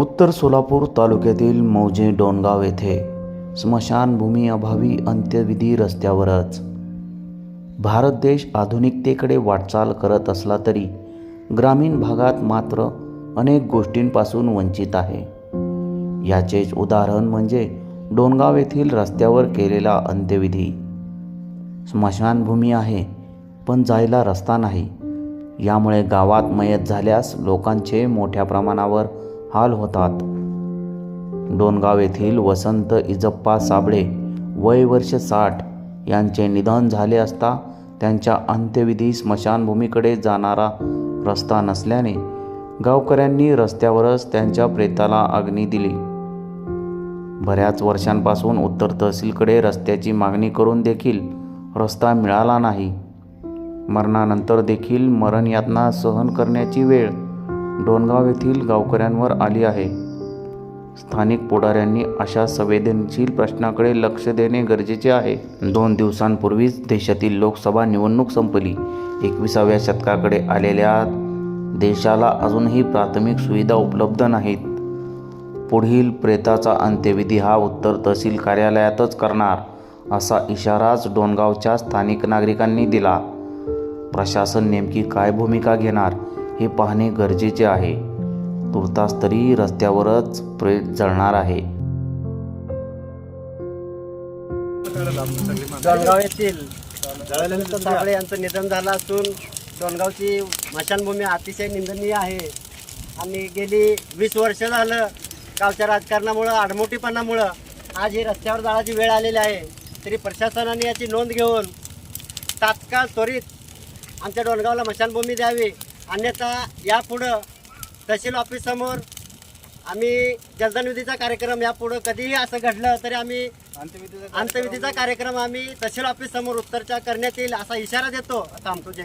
उत्तर सोलापूर तालुक्यातील मौजे डोणगाव येथे स्मशानभूमी अभावी अंत्यविधी रस्त्यावरच. भारत देश आधुनिकतेकडे वाटचाल करत असला तरी ग्रामीण भागात मात्र अनेक गोष्टींपासून वंचित आहे. याचेच उदाहरण म्हणजे डोणगाव येथील रस्त्यावर केलेला अंत्यविधी. स्मशानभूमी आहे पण जायला रस्ता नाही. यामुळे गावात मयत झाल्यास लोकांचे मोठ्या प्रमाणावर हाल होतात. डोणगाव येथील वसंत इजप्पा साबळे वय वर्ष साठ यांचे निधन झाले असता त्यांच्या अंत्यविधी स्मशानभूमीकडे जाणारा रस्ता नसल्याने गावकऱ्यांनी रस्त्यावरच त्यांच्या प्रेताला अग्नी दिली. बऱ्याच वर्षांपासून उत्तर तहसीलकडे रस्त्याची मागणी करून देखील रस्ता मिळाला नाही. मरणानंतर देखील मरण यातना सहन करण्याची वेळ डोणगाव येथील गावकऱ्यांवर आली आहे. स्थानिक पुढाऱ्यांनी अशा संवेदनशील प्रश्नाकडे लक्ष देणे गरजेचे आहे. दोन दिवसांपूर्वीच देशातील लोकसभा निवडणूक संपली. एकविसाव्या शतकाकडे आलेल्या देशाला अजूनही प्राथमिक सुविधा उपलब्ध नाहीत. पुढील प्रेताचा अंत्यविधी हा उत्तर तहसील कार्यालयातच करणार असा इशाराच डोणगावच्या स्थानिक नागरिकांनी दिला. प्रशासन नेमकी काय भूमिका घेणार? हे पाहणे गरजेचे आहे. तुर्तास तरी रस्त्यावरच प्रेत जळणार आहे. जळगाव येथील वसंत साबळे यांचं निधन झालं असून डोणगावची मशानभूमी अतिशय निंदनीय आहे. आणि गेली वीस वर्ष झालं गावच्या राजकारणामुळं आडमोठीपणामुळं आज ही रस्त्यावर जाण्याची वेळ आलेली आहे. तरी प्रशासनाने याची नोंद घेऊन तात्काळ त्वरित आमच्या डोणगावला मशानभूमी द्यावी. अन्यथा यापुढं तहसील ऑफिससमोर आम्ही जलदनविधीचा कार्यक्रम यापुढं कधीही असं घडलं तरी आम्ही अंतविधीचा कार्यक्रम आम्ही तहसील ऑफिस समोर उत्तरच्या करण्यात येईल असा इशारा देतो. थांबतो जय